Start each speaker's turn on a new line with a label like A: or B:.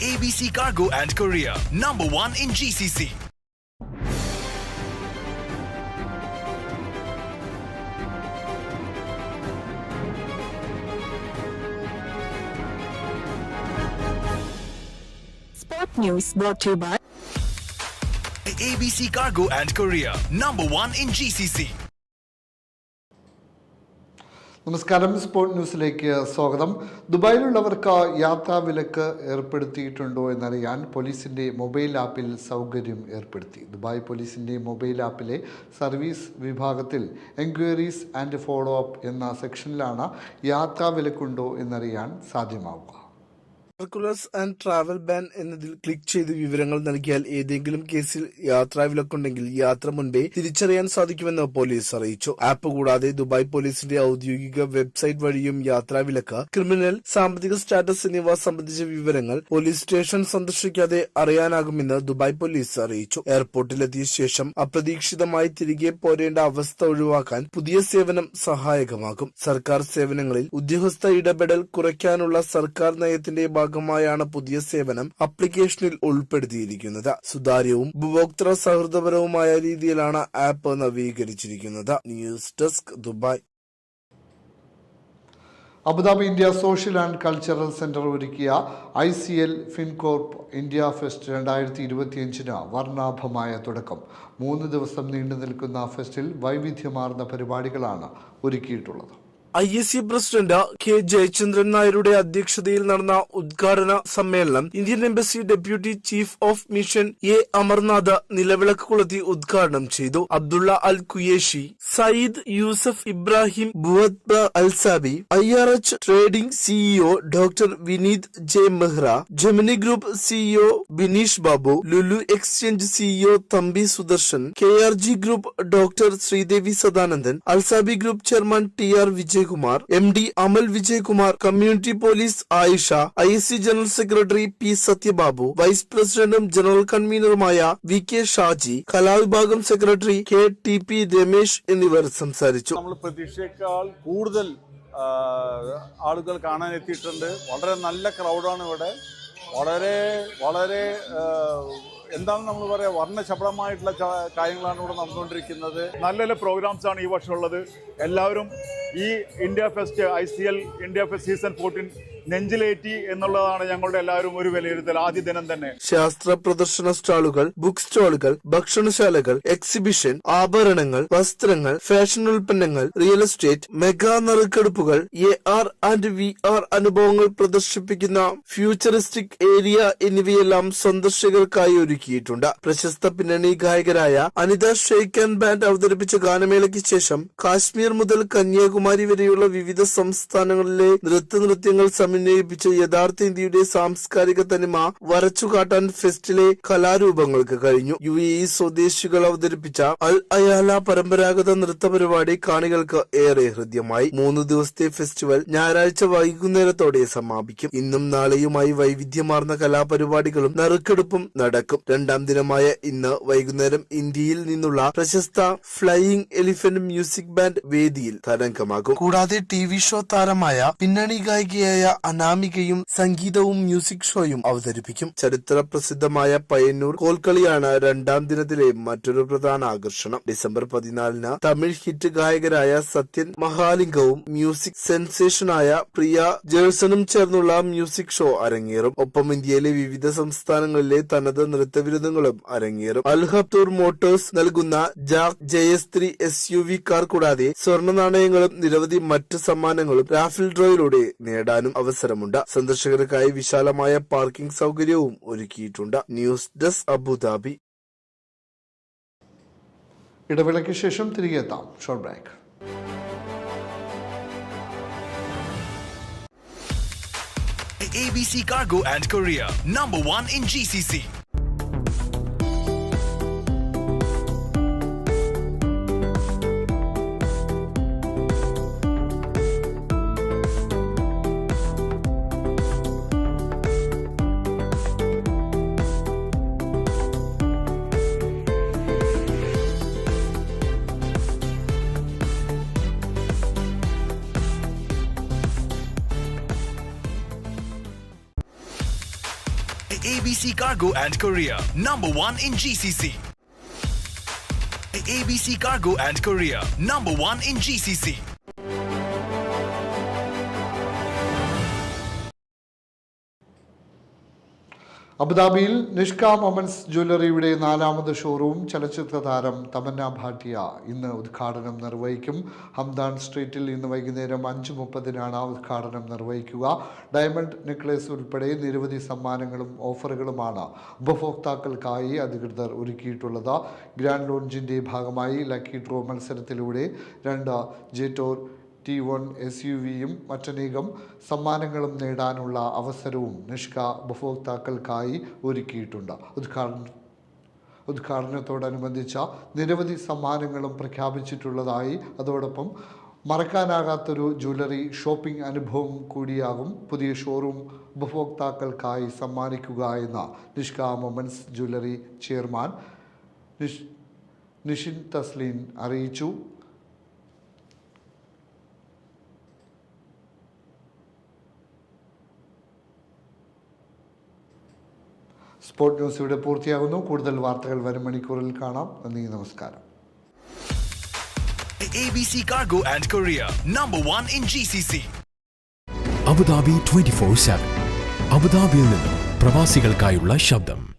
A: ABC Cargo and Korea, number one in GCC.
B: Sport News brought to you by
A: ABC Cargo and Korea, number one in GCC.
C: നമസ്കാരം. Sport ന്യൂസിലേക്ക് സ്വാഗതം. ദുബായിലുള്ളവർക്ക് യാത്രാ വിലക്ക് ഏർപ്പെടുത്തിയിട്ടുണ്ടോ എന്നറിയാൻ പോലീസിന്റെ mobile ആപ്പിൽ സൗകര്യം ഏർപ്പെടുത്തി. ദുബായ് പോലീസിന്റെ മൊബൈൽ ആപ്പിലെ സർവീസ് വിഭാഗത്തിൽ എൻക്വയറീസ് ആൻഡ് ഫോളോ അപ്പ് എന്ന സെക്ഷനിലാണ് യാത്രാ വിലക്കുണ്ടോ എന്നറിയാൻ സാധ്യമാവുക.
D: സർക്കുലർസ് ആൻഡ് ട്രാവൽ ബാൻ എന്നതിൽ ക്ലിക്ക് ചെയ്ത് വിവരങ്ങൾ നൽകിയാൽ ഏതെങ്കിലും കേസിൽ യാത്രാ വിലക്കുണ്ടെങ്കിൽ യാത്ര മുൻപേ തിരിച്ചറിയാൻ സാധിക്കുമെന്ന് പോലീസ് അറിയിച്ചു. ആപ്പ് കൂടാതെ ദുബായ് പോലീസിന്റെ ഔദ്യോഗിക വെബ്സൈറ്റ് വഴിയും യാത്രാ വിലക്ക് ക്രിമിനൽ സാമ്പത്തിക സ്റ്റാറ്റസ് എന്നിവ സംബന്ധിച്ച വിവരങ്ങൾ പോലീസ് സ്റ്റേഷൻ സന്ദർശിക്കാതെ അറിയാനാകുമെന്ന് ദുബായ് പോലീസ് അറിയിച്ചു. എയർപോർട്ടിലെത്തിയ ശേഷം അപ്രതീക്ഷിതമായി തിരികെ പോരേണ്ട അവസ്ഥ ഒഴിവാക്കാൻ പുതിയ സേവനം സഹായകമാകും. സർക്കാർ സേവനങ്ങളിൽ ഉദ്യോഗസ്ഥ ഇടപെടൽ കുറയ്ക്കാനുള്ള സർക്കാർ നയത്തിന്റെ ഭാഗമായാണ് പുതിയ സേവനം അപ്ലിക്കേഷനിൽ ഉൾപ്പെടുത്തിയിരിക്കുന്നത്. സുതാര്യവും ഉപഭോക്തൃ സൗഹൃദപരവുമായ രീതിയിലാണ് app നവീകരിച്ചിരിക്കുന്നത്. News desk Dubai.
C: Abu Dhabi India social and cultural centre ഒരുക്കിയ I C L Fincorp India fest രണ്ടായിരത്തി ഇരുപത്തിയഞ്ചിന് വർണാഭമായ തുടക്കം. മൂന്ന് ദിവസം നീണ്ടു നിൽക്കുന്ന ഫെസ്റ്റിൽ വൈവിധ്യമാർന്ന പരിപാടികളാണ് ഒരുക്കിയിട്ടുള്ളത്.
D: I S C president K Jayachandran നായരുടെ അധ്യക്ഷതയിൽ നടന്ന ഉദ്ഘാടന സമ്മേളനം Indian embassy deputy chief of mission A Amarnath നിലവിളക്ക് കൊളുത്തി ഉദ്ഘാടനം ചെയ്തു. Abdullah al Kuyeshi Syed Yousuf Ibrahim Buwatba Alsabi I R H trading CEO doctor Vineeth J Mehra Gemini group CEO Bineesh Babu Lulu exchange CEO Thampi Sudarshan K R G group doctor Sreedevi Sadanandan Alsabi group chairman T R Vijayakumar M D Amal Vijayakumar community police Ayisha I C general secretary P Sathyababu vice പ്രസിഡന്റും general കൺവീനറുമായ V K Shaji കലാവിഭാഗം secretary K T P Ramesh എന്നിവർ സംസാരിച്ചു.
E: നമ്മൾ പ്രതീക്ഷയേക്കാൾ കൂടുതൽ ആളുകൾ കാണാൻ എത്തിയിട്ടുണ്ട്. വളരെ നല്ല ക്രൗഡാണ് ഇവിടെ. വളരെ വളരെ എന്താണ് നമ്മൾ പറയുക വർണശബളമായിട്ടുള്ള കാര്യങ്ങളാണ് ഇവിടെ നടന്നുകൊണ്ടിരിക്കുന്നത്.
F: നല്ല നല്ല പ്രോഗ്രാംസ് ആണ് ഈ വർഷം ഉള്ളത്. എല്ലാവരും ഈ India fest I C L India fest season fourteen നെഞ്ചിലേറ്റി എന്നുള്ളതാണ് ഞങ്ങളുടെ എല്ലാവരും ഒരു വിലയിരുത്തൽ ആദ്യ ദിനം തന്നെ.
D: ശാസ്ത്ര പ്രദർശന സ്റ്റാളുകൾ ബുക്ക് സ്റ്റാളുകൾ ഭക്ഷണശാലകൾ എക്സിബിഷൻ ആഭരണങ്ങൾ വസ്ത്രങ്ങൾ ഫാഷൻ ഉൽപ്പന്നങ്ങൾ real estate mega നറുക്കെടുപ്പുകൾ A R and V R അനുഭവങ്ങൾ പ്രദർശിപ്പിക്കുന്ന ഫ്യൂച്ചറിസ്റ്റിക് ഏരിയ എന്നിവയെല്ലാം സന്ദർശകർക്കായി ഒരുക്കിയിട്ടുണ്ട്. പ്രശസ്ത പിന്നണി ഗായകരായ അനിത ഷെയ്ഖൻ ബാൻഡ് അവതരിപ്പിച്ച ഗാനമേളയ്ക്ക് ശേഷം കാശ്മീർ മുതൽ കന്യാകുമാരി വരെയുള്ള വിവിധ സംസ്ഥാനങ്ങളിലെ നൃത്തനൃത്യങ്ങൾ സമന്വയിപ്പിച്ച് യഥാർത്ഥ ഇന്ത്യയുടെ സാംസ്കാരിക തനിമ വരച്ചുകാട്ടാൻ ഫെസ്റ്റിലെ കലാരൂപങ്ങൾക്ക് കഴിഞ്ഞു. യു എ സ്വദേശികൾ അവതരിപ്പിച്ച അൽ അയാല പരമ്പരാഗത നൃത്ത പരിപാടി കാണികൾക്ക് ഏറെ ഹൃദ്യമായി. മൂന്ന് ദിവസത്തെ ഫെസ്റ്റിവൽ ഞായറാഴ്ച വൈകുന്നേരത്തോടെ സമാപിക്കും. ഇന്നും നാളെയുമായി വൈവിധ്യമാർന്ന കലാപരിപാടികളും നറുക്കെടുപ്പും നടക്കും. രണ്ടാം ദിനമായ ഇന്ന് വൈകുന്നേരം ഇന്ത്യയിൽ നിന്നുള്ള പ്രശസ്ത ഫ്ലൈയിംഗ് എലിഫന്റ് മ്യൂസിക് ബാൻഡ് വേദിയിൽ തരംഗമാകും. കൂടാതെ ടി ഷോ താരമായ പിന്നണി ഗായികയായ അനാമികയും സംഗീതവും മ്യൂസിക് ഷോയും അവതരിപ്പിക്കും. ചരിത്ര പ്രസിദ്ധമായ പയ്യന്നൂർ കോൽക്കളിയാണ് രണ്ടാം ദിനത്തിലെ മറ്റൊരു പ്രധാന ആകർഷണം. ഡിസംബർ പതിനാലിന് തമിഴ് ഹിറ്റ് ഗായകരായ സത്യൻ മഹാലിംഗവും മ്യൂസിക് സെൻസേഷനായ പ്രിയ ജേഴ്സണും ചേർന്നുള്ള മ്യൂസിക് ഷോ അരങ്ങേറും. ഒപ്പം ഇന്ത്യയിലെ വിവിധ സംസ്ഥാനങ്ങളിലെ തനത് നൃത്തവിരുദ്ധങ്ങളും അരങ്ങേറും. അൽഹത്തൂർ മോട്ടോഴ്സ് നൽകുന്ന ജാക് ജയസ്ത്രി എസ് യു വി കാർ കൂടാതെ സ്വർണ നാണയങ്ങളും നിരവധി മറ്റ് സമ്മാനങ്ങളും റാഫിൽ ഡ്രോയിലൂടെ നേടാനും അവസരമുണ്ട്. സന്ദർശകർക്കായി വിശാലമായ പാർക്കിംഗ് സൗകര്യവും ഒരുക്കിയിട്ടുണ്ട്. News desk Abu Dhabi.
C: ഇടവേളയ്ക്ക് ശേഷം തിരികെ എത്താം. Short break.
A: ABC Cargo and Korea, number one in GCC. ABC Cargo and Korea, number one in GCC. ABC Cargo and Korea, number one in GCC.
C: അബുദാബിയിൽ നിഷ്ക മൊമൻസ് ജ്വല്ലറിയുടെ നാലാമത് showroom ചലച്ചിത്ര താരം തമന്ന ഭാട്ടിയ ഇന്ന് ഉദ്ഘാടനം നിർവഹിക്കും. ഹംദാൻ സ്ട്രീറ്റിൽ ഇന്ന് വൈകുന്നേരം അഞ്ച് മുപ്പതിനാണ് ഉദ്ഘാടനം നിർവഹിക്കുക. ഡയമണ്ട് നെക്ലേസ് ഉൾപ്പെടെ നിരവധി സമ്മാനങ്ങളും ഓഫറുകളുമാണ് ഉപഭോക്താക്കൾക്കായി അധികൃതർ ഒരുക്കിയിട്ടുള്ളത്. ഗ്രാൻഡ് ലോഞ്ചിന്റെ ഭാഗമായി ലക്കി ഡ്രോ മത്സരത്തിലൂടെ രണ്ട് Jetour T one S U വിയും മറ്റനേകം സമ്മാനങ്ങളും നേടാനുള്ള അവസരവും നിഷ്ക ഉപഭോക്താക്കൾക്കായി ഒരുക്കിയിട്ടുണ്ട്. ഉദ്ഘാടന ഉദ്ഘാടനത്തോടനുബന്ധിച്ച നിരവധി സമ്മാനങ്ങളും പ്രഖ്യാപിച്ചിട്ടുള്ളതായി അതോടൊപ്പം മറക്കാനാകാത്തൊരു ജ്വല്ലറി ഷോപ്പിംഗ് അനുഭവം കൂടിയാകും പുതിയ ഷോറൂം ഉപഭോക്താക്കൾക്കായി സമ്മാനിക്കുക എന്ന Nishka moments jewellery chairman Nish Nishin Thasleen അറിയിച്ചു. സ്പോർട് ന്യൂസ് ഇവിടെ പൂർത്തിയാകുന്നു. കൂടുതൽ വാർത്തകൾ വരും മണിക്കൂറിൽ കാണാം. നന്ദി നമസ്കാരം.
A: ABC Cargo and Korea, number one in GCC.
G: Abu Dhabi twenty four seven അബുദാബിയിൽ നിന്നും പ്രവാസികൾക്കായുള്ള ശബ്ദം.